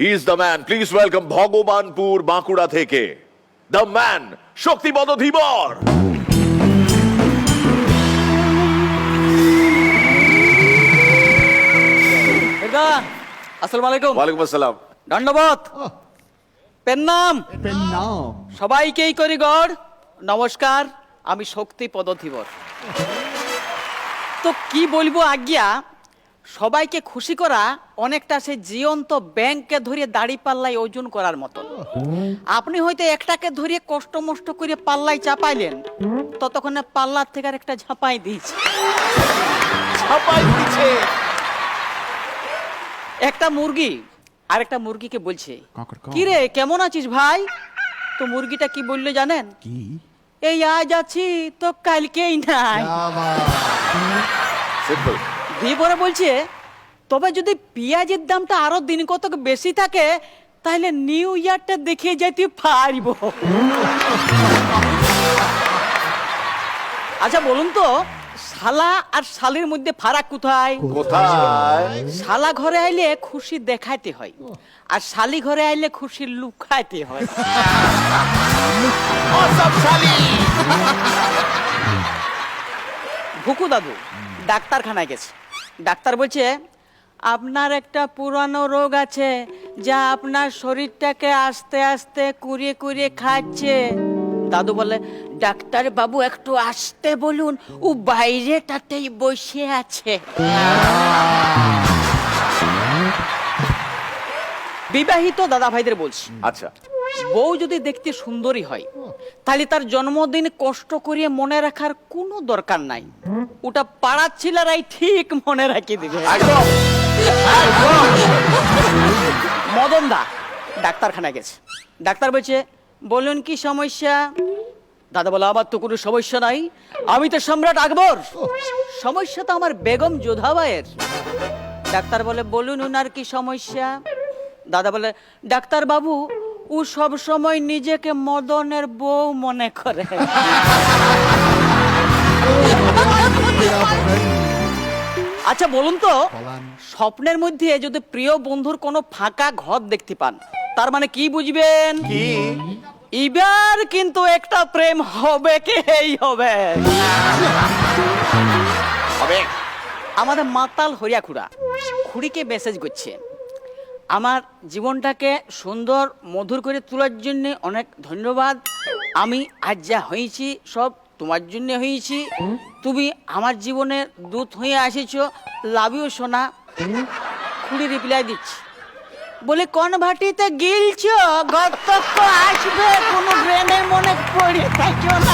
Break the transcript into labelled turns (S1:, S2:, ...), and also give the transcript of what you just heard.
S1: Is the man please welcome Bhagwanpur Bankura থেকে the man Shaktipada Dhibar
S2: দা আসসালামু আলাইকুম
S1: ওয়ালাইকুম আসসালাম
S2: দণ্ডবত পেন্নাম
S3: পেন্নাও
S2: সবাইকেই করি গড় নমস্কার আমি শক্তি পদধীবর তো কি বলব আজ্ঞা সবাইকে খুশি করা অনেকটা সে জীবন্ত ব্যাংককে ধরে দাড়ি পাল্লাই ওজন করার মতন। আপনি হয়তো একটাকে ধরিয়ে কষ্ট মষ্ট করে পাল্লাই চাপাইলেন ততক্ষণে পাল্লার থেকে আর একটা ঝাঁপাই দিয়েছে।
S1: ছাপাই দিচ্ছে
S2: একটা মুরগি আর একটা মুরগিকে বলছে
S3: কি
S2: রে কেমন আছিস ভাই? তো মুরগিটা কি বলল জানেন?
S3: কি?
S2: এই আজ আছি তো কালকেই নাই।
S1: সিম্পল
S2: দিয়ে বলছে তবে যদি পেঁয়াজের দামটা আরও দিন কতক বেশি থাকে তাহলে নিউ ইয়ারটা দেখে যেতে পারব। আচ্ছা বলুন তো শালা আর শালির মধ্যে ফারাক কোথায়?
S1: কোথায়?
S2: শালা ঘরে আইলে খুশি দেখাইতে হয় আর শালি ঘরে আইলে খুশি লুকাইতে হয়। ভুকু দাদু ডাক্তারখানায় গেছে। ডাক্তার বলছে, আপনার একটা পুরানো রোগ আছে যা আপনার শরীরটাকে আস্তে আস্তে কুড়িয়ে কুড়িয়ে খাচ্ছে। দাদু বলে, ডাক্তার বাবু, একটু আসতে বলুন, ও বাইরেটাতেই বসে আছে। বিবাহিত দাদা ভাইদের বলছি
S1: আচ্ছা।
S2: বউ যদি দেখতে সুন্দরী হয় তাহলে তার জন্মদিন কষ্ট করিয়ে মনে রাখার কোনো দরকার নাই। ওটা পাড়ার ছেলেরাই ঠিক মনে রাখি দিবে। মদন দা ডাক্তারখানায় গেছে। ডাক্তার বলছে বলুন কি সমস্যা? দাদা বলে আমার তো কোনো সমস্যা নাই আমি তো সম্রাট আকবর। সমস্যা তো আমার বেগম যোধাবাইয়ের। ডাক্তার বলে বলুন ওনার কি সমস্যা? দাদা বলে ডাক্তার বাবু ও সব সময় নিজেকে মদনের বউ মনে করে। আচ্ছা বলুন তো স্বপ্নের মধ্যে যদি প্রিয় বন্ধুর কোনো ফাঁকা ঘর দেখতে পান তার মানে কি বুঝবেন?
S1: কি?
S2: এবার কিন্তু একটা প্রেম হবে কে এই হবে?
S1: হবে।
S2: আমাদের মাতাল হরিয়া খুড়া খুড়িকে মেসেজ করছে। আমার জীবনটাকে সুন্দর মধুর করে তোলার জন্য অনেক ধন্যবাদ। আমি আজ যা হয়েছি সব তোমার জন্য হয়েছি। তুমি আমার জীবনে দূত হয়ে আসেছ। লাভ ইউ সোনা। খুড়ি রিপ্লাই দিচ্ছি। বলে কোন ভাটিতে গিলছ? গত আসবে কোনো ড্রেনে মনে পড়ে থাকো না।